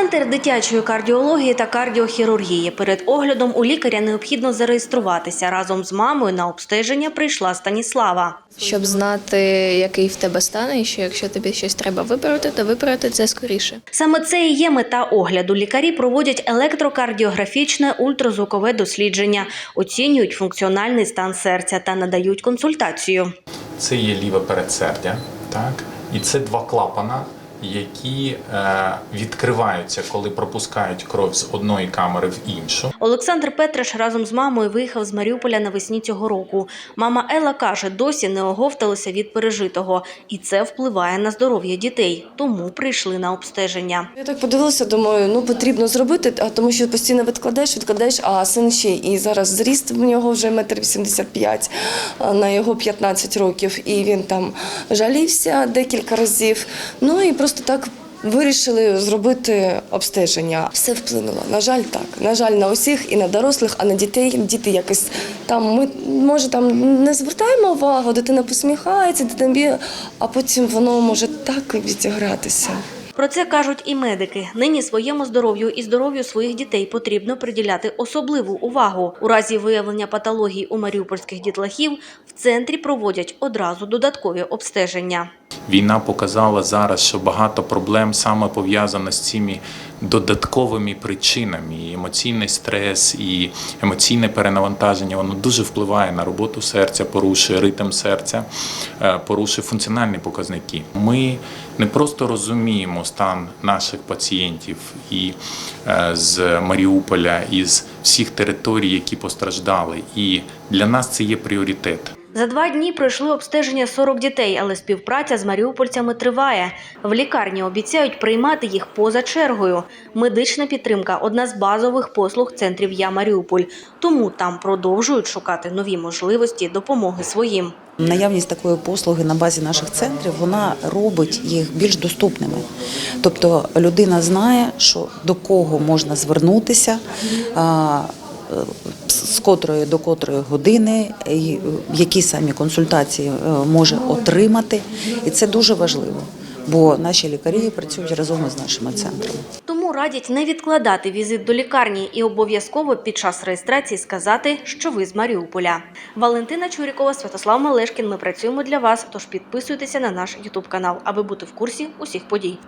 Центр дитячої кардіології та кардіохірургії. Перед оглядом у лікаря необхідно зареєструватися. Разом з мамою на обстеження прийшла Станіслава. щоб знати, який в тебе стан, і що якщо тобі щось треба виправити, то виправити це скоріше. Саме це і є мета огляду. Лікарі проводять електрокардіографічне ультразвукове дослідження, оцінюють функціональний стан серця та надають консультацію. Це є ліве передсердя, так? І це два клапана, які е, відкриваються, коли пропускають кров з одної камери в іншу. Олександр Петраш разом з мамою виїхав з Маріуполя навесні цього року. Мама Елла каже, досі не оговталися від пережитого, і це впливає на здоров'я дітей. Тому прийшли на обстеження. Я так подивилася, думаю, ну потрібно зробити, а тому що постійно відкладаєш, відкладаєш, а син ще і зараз зріст в нього вже метр вісімдесят п'ять на його 15 років, і він там жалівся декілька разів. Ну і просто так. Вирішили зробити обстеження. Все вплинуло. На жаль, так. На жаль, на усіх і на дорослих, а на дітей. Діти якось там ми може там не звертаємо увагу, дитина посміхається, дитина б'є, а потім воно може так відігратися. Про це кажуть і медики. Нині своєму здоров'ю і здоров'ю своїх дітей потрібно приділяти особливу увагу. У разі виявлення патологій у маріупольських дітлахів в центрі проводять одразу додаткові обстеження. Війна показала зараз, що багато проблем саме пов'язано з цими додатковими причинами. І емоційний стрес, і емоційне перенавантаження воно дуже впливає на роботу серця, порушує ритм серця, е, порушує функціональні показники. Ми не просто розуміємо стан наших пацієнтів і е, з Маріуполя, із всіх територій, які постраждали. І для нас це є пріоритет. За два дні пройшли обстеження 40 дітей, але співпраця з маріупольцями триває. В лікарні обіцяють приймати їх поза чергою. Медична підтримка одна з базових послуг центрів Я Маріуполь. Тому там продовжують шукати нові можливості допомоги своїм. Наявність такої послуги на базі наших центрів вона робить їх більш доступними. Тобто людина знає, що до кого можна звернутися. З котрої до котрої години, е, які самі консультації е, може отримати, і це дуже важливо, бо наші лікарі працюють разом із нашими центрами. Тому радять не відкладати візит до лікарні і обов'язково під час реєстрації сказати, що ви з Маріуполя. Валентина Чурікова, Святослав Малешкін. Ми працюємо для вас. Тож підписуйтеся на наш Ютуб канал, аби бути в курсі усіх подій.